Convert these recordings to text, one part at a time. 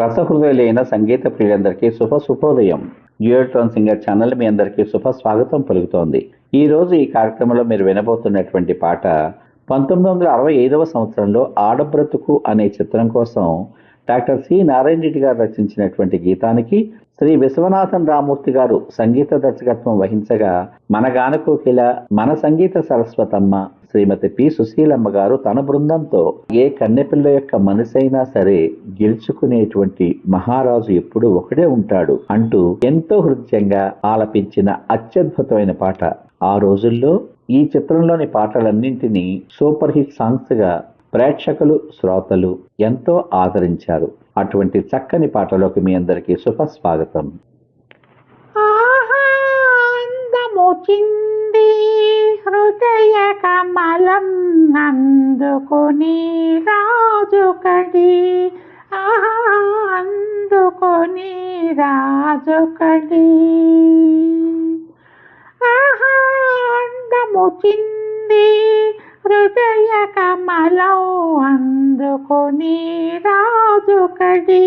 రసహృదయులైన సంగీత ప్రియులందరికీ శుభ శుభోదయం. జియోట్రాన్ singer channel మీ అందరికీ శుభ స్వాగతం పలుకుతోంది. ఈ రోజు ఈ కార్యక్రమంలో మీరు వినబోతున్నటువంటి పాట పంతొమ్మిది వందల అరవై ఐదవ సంవత్సరంలో ఆడబ్రతుకు అనే చిత్రం కోసం డాక్టర్ సి నారాయణ రెడ్డి గారు రచించినటువంటి గీతానికి శ్రీ విశ్వనాథన్ రామూర్తి గారు సంగీత దర్శకత్వం వహించగా మన గానకోకిల మన సంగీత సరస్వతమ్మ శ్రీమతి పి. సుశీలమ్మ గారు తన బృందంతో ఏ కన్నెపిల్ల యొక్క మనసైనా సరే గెలుచుకునేటువంటి మహారాజు ఎప్పుడు ఒకడే ఉంటాడు అంటూ ఎంతో హృదయంగా ఆలపించిన అత్యద్భుతమైన పాట. ఆ రోజుల్లో ఈ చిత్రంలోని పాటలన్నింటినీ సూపర్ హిట్ సాంగ్స్గా ప్రేక్షకులు శ్రోతలు ఎంతో ఆదరించారు. అటువంటి చక్కని పాటలోకి మీ అందరికీ శుభస్వాగతం కమలం అందుకొని రాజుకడి అందుకొని రాజుకడి చింది హృదయ కమలం అందుకొని రాజుకడి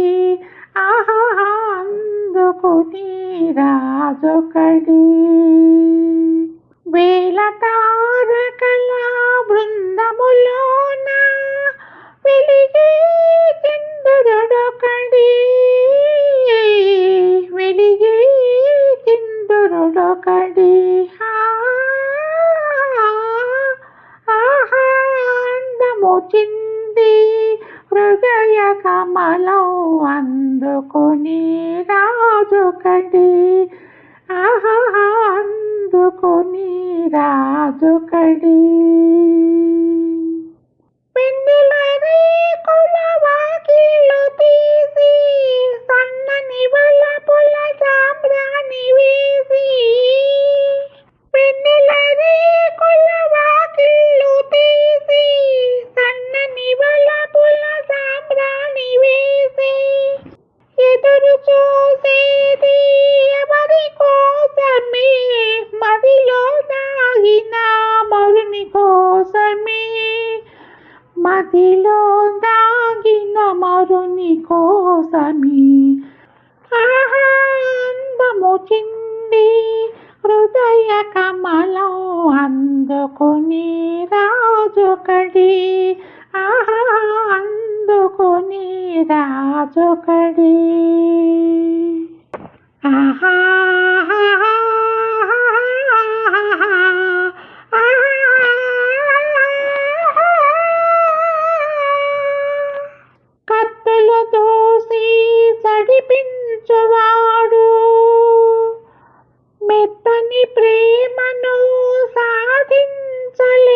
అందుకొని రాజుకడి వేలతా చంద్రుడొకడి ఆనందమొచ్చింది హృదయ కమలం అందుకొని రాజుకడి. ఆహా అందుకొని రాజుకడి. మదిలో దాగిన మరుని కోసమే చింది హృదయ కమలం అందుకొని రాజుకడి ఆహా అందుకుని రాజుకడి ప్రేమను సాధించలే.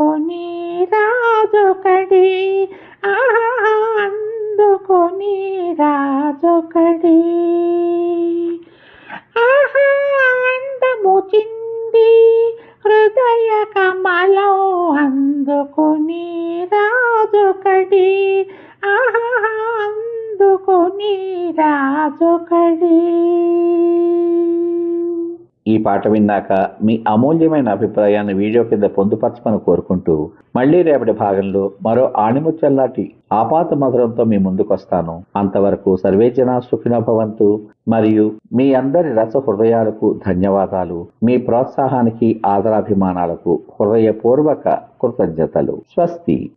అందుకొని రాజొకడి అందుకొని రాజొకడి అందము చింది హృదయ కమలం అందుకొని రాజొకడి అందుకొని రాజొకడి ఈ పాట విన్నాక మీ అమూల్యమైన అభిప్రాయాన్ని వీడియో కింద పొందుపరచమని కోరుకుంటూ మళ్ళీ రేపటి భాగంలో మరో ఆణిముచ్చల్లాటి ఆపాత మధురంతో మీ ముందుకొస్తాను. అంతవరకు సర్వేజన జన భవంతు. మరియు మీ అందరి రస హృదయాలకు ధన్యవాదాలు. మీ ప్రోత్సాహానికి ఆదరాభిమానాలకు హృదయపూర్వక కృతజ్ఞతలు. స్వస్తి.